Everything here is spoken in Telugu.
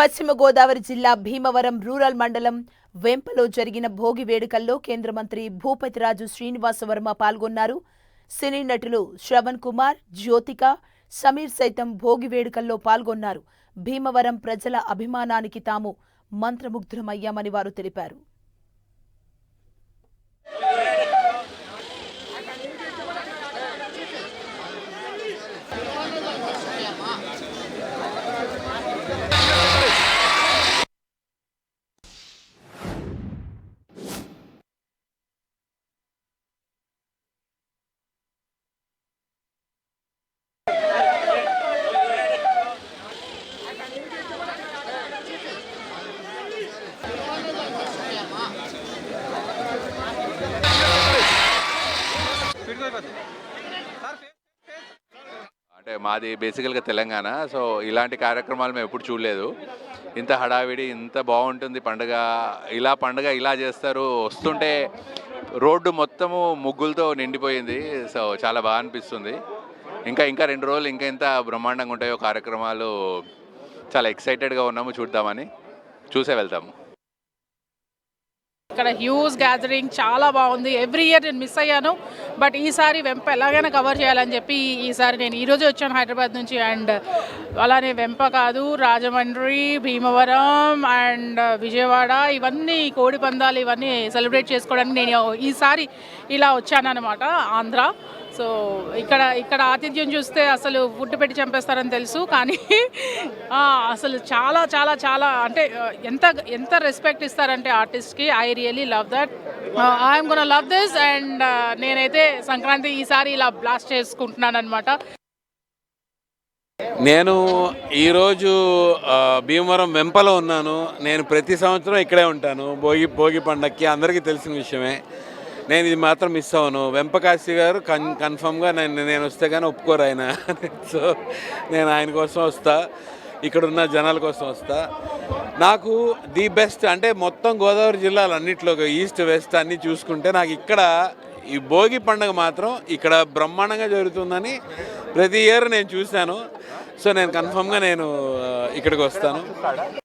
పశ్చిమ గోదావరి జిల్లా భీమవరం రూరల్ మండలం వెంపలో జరిగిన భోగి వేడుకల్లో కేంద్ర మంత్రి భూపతిరాజు శ్రీనివాసవర్మ పాల్గొన్నారు. సినీ నటులు శ్రవణ్ కుమార్ జ్యోతిక సమీర్ సైతం భోగి వేడుకల్లో పాల్గొన్నారు. భీమవరం ప్రజల అభిమానానికి తాము మంత్రముగ్ధులమయ్యామని వారు తెలిపారు. అంటే మాది బేసికల్గా తెలంగాణ సో ఇలాంటి కార్యక్రమాలు మేము ఎప్పుడు చూడలేదు. ఇంత హడావిడి ఇంత బాగుంటుంది పండగ. ఇలా పండగ ఇలా చేస్తారు. వస్తుంటే రోడ్డు మొత్తము ముగ్గులతో నిండిపోయింది. సో చాలా బాగా అనిపిస్తుంది. ఇంకా ఇంకా రెండు రోజులు ఇంకా ఎంత బ్రహ్మాండంగా ఉంటాయో కార్యక్రమాలు చాలా ఎక్సైటెడ్గా ఉన్నాము చూద్దామని. చూసే వెళ్తాము. ఇక్కడ హ్యూజ్ గ్యాదరింగ్ చాలా బాగుంది. ఎవ్రీ ఇయర్ నేను మిస్ అయ్యాను. బట్ ఈసారి వెంప ఎలాగైనా కవర్ చేయాలని చెప్పి ఈసారి నేను ఈరోజు వచ్చాను హైదరాబాద్ నుంచి. అండ్ అలానే వెంప కాదు రాజమండ్రి భీమవరం అండ్ విజయవాడ ఇవన్నీ కోడి పందాలు ఇవన్నీ సెలబ్రేట్ చేసుకోవడానికి నేను ఈసారి ఇలా వచ్చాను అనమాట ఆంధ్ర. సో ఇక్కడ ఇక్కడ ఆతిథ్యం చూస్తే అసలు ఫుడ్ పెట్టి చంపేస్తారని తెలుసు కానీ అసలు చాలా చాలా చాలా అంటే ఎంత ఎంత రెస్పెక్ట్ ఇస్తారంటే ఆర్టిస్ట్కి I really love that I'm gonna love this and నేనైతే సంక్రాంతి ఈసారి ఇలా బ్లాస్ట్ చేసుకుంటున్నాను అనమాట నేను ఈరోజు భీమవరం వెంపలో ఉన్నాను. నేను ప్రతి సంవత్సరం ఇక్కడే ఉంటాను. భోగి భోగి పండక్కి అందరికీ తెలిసిన విషయమే. నేను ఇది మాత్రం మిస్ అవ్వను. వెంపకాశి గారు కన్ కన్ఫామ్గా నేను నేను వస్తే కానీ ఒప్పుకోరు ఆయన. సో నేను ఆయన కోసం వస్తా. ఇక్కడ ఉన్న జనాల కోసం వస్తా. నాకు ది బెస్ట్ అంటే మొత్తం గోదావరి జిల్లాలు అన్నింటిలో ఈస్ట్ వెస్ట్ అన్నీ చూసుకుంటే నాకు ఇక్కడ ఈ భోగి పండుగ మాత్రం ఇక్కడ బ్రహ్మాండంగా జరుగుతుందని ప్రతి ఇయర్ నేను చూశాను. సో నేను కన్ఫామ్గా నేను ఇక్కడికి వస్తాను.